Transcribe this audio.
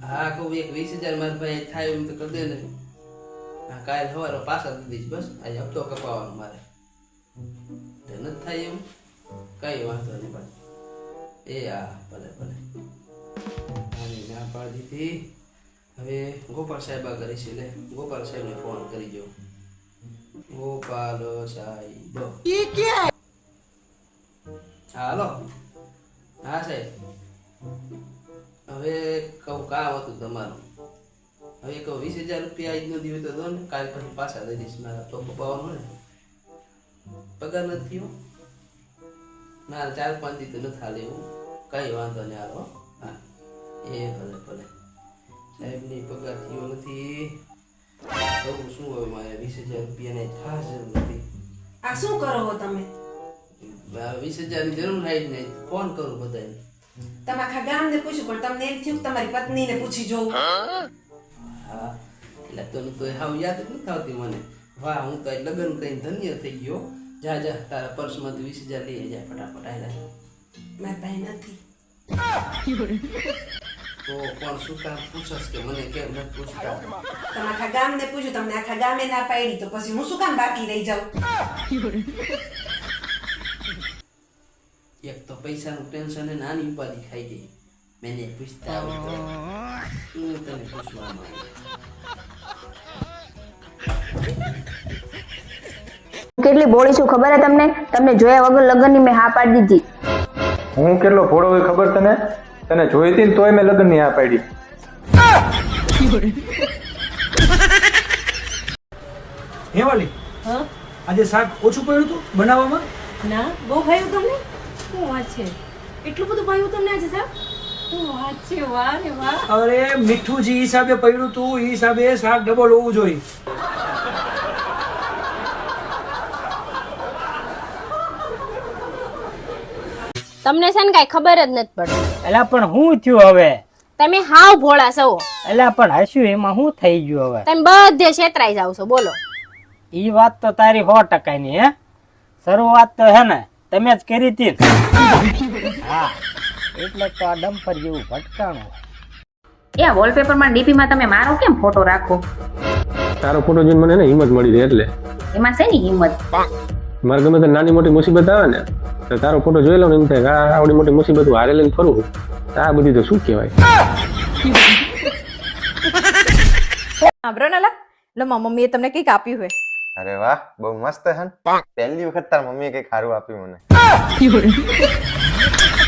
હા કહું એક વીસ હજાર મારા ભાઈ થાય એમ તો કરી દે ને. હા, કાલ સવારે પાછા દઈશ બસ. આજે હપ્તો કપાવવાનો મારે. નથી થાય એમ. કઈ વાંધો નહીં પણ. એ હા, ભલે ભલે. આની ના પાડી દીધી. હવે ગોપાલ સાહેબ આ કરી છે લે. ગોપાલ સાહેબને ફોન કરી જો ગોપાલ સાહેબ. હાલો. હા, સાહેબ. હવે કહું કામ હતું તમારું? હવે કહું, વીસ હજાર રૂપિયા આજનો દિવસ તો દો ને, કાલ પછી પાછા લઈ દઈશ મારા તો કપાવવાનું ને પગાર નથી થયો? ના ચાર પાંચ દી તો નથી હાલે એવું. કઈ વાંધો નહીં હાલો, હા. એ ભલે ભલે. સાહેબની પગાર થયો નથી. કહું, શું હવે મારે વીસ હજાર રૂપિયાની ખાસ જરૂર નથી. આ શું કરો તમે? વીસ હજારની જરૂર થાય ને ફોન કરું બધાને તમે આખા ગામને પૂછ્યું પણ તમને એમ થયું કે તમારી પત્નીને પૂછી જોઉં. હા એટલે તો હાવ યાદ જ નથી આવતી મને. વાહ હું તો લગ્ન કરીને ધન્ય થઈ ગયો. જા જા તારા પર્સમાંથી વીસ હજાર લઈ જાય ફટાફટ આયલા. મારી પાસે નથી. તો કોણ શું કામ પૂછસ કે મને કેમ ન પૂછતા? તમે આખા ગામને પૂછ્યું તમને આખા ગામે ના પાડી તો પછી હું શું કામ બાકી રહી જાઉં? પૈસાનું ટેન્શન ને નાની ઉપાધિ ખાઈ ગઈ. મેને પૂછતા હું તને પૂછવા માંગુ કેટલી ભોળી છું ખબર હે તમને? તમને જોયા વગર લગ્નની મેં હા પાડી દીધી. હું કેટલો ભોળો હોય ખબર તને? તને જોઈ હતી ને તોય મેં લગ્નની હા પાડી હેવાલી આજે શાક ઓછું પડ્યું હતું બનાવવામાં? ના બહુ ખાયું તમને? શું વાત છે? એટલું બધું ભાવ્યું તમને આજે સાહેબ? શું વાત છે? વાહ રે વાહ. અરે મીઠું જે હિસાબે પડ્યું હતું એ હિસાબે શાક ડબલ હોવું જોઈએ. તમને છે ને કાંઈ ખબર જ નથી પડતી. એલા પણ હું થયું હવે? તમે હાવ ભોળા છો. એલા પણ હસ્યું એમાં હું થઈ ગયું હવે? તમે બધે છેતરાઈ જાવ છો બોલો. ઈ વાત તો તારી સો ટકાની હે? શરૂઆત તો હે ને તમે જ કરી હતી. હા એટલે તો આ ડમ્પર જેવું ભટકાણું એ વોલપેપરમાં ડીપીમાં તમે મારો કેમ ફોટો રાખો? તારો ફોટો જોઈને મને ને હિંમત મળી રહી એટલે. એમાં શેની હિંમત? મારે ગમે તે નાની મોટી મુસીબત આવે ને તો તારો ફોટો જોઈ લઉં ને એમ થાય આ આવડી મોટી મુસીબત હું હારે લઈને ફરું તો આ બધી તો શું કહેવાય? સાંભળો ને લા લો મમ્મીએ તમને કંઈક આપ્યું હોય. અરે વાહ બહુ મસ્ત હે ને પહેલી વખત તાર મમ્મીએ કઈ ખારું આપ્યું મને.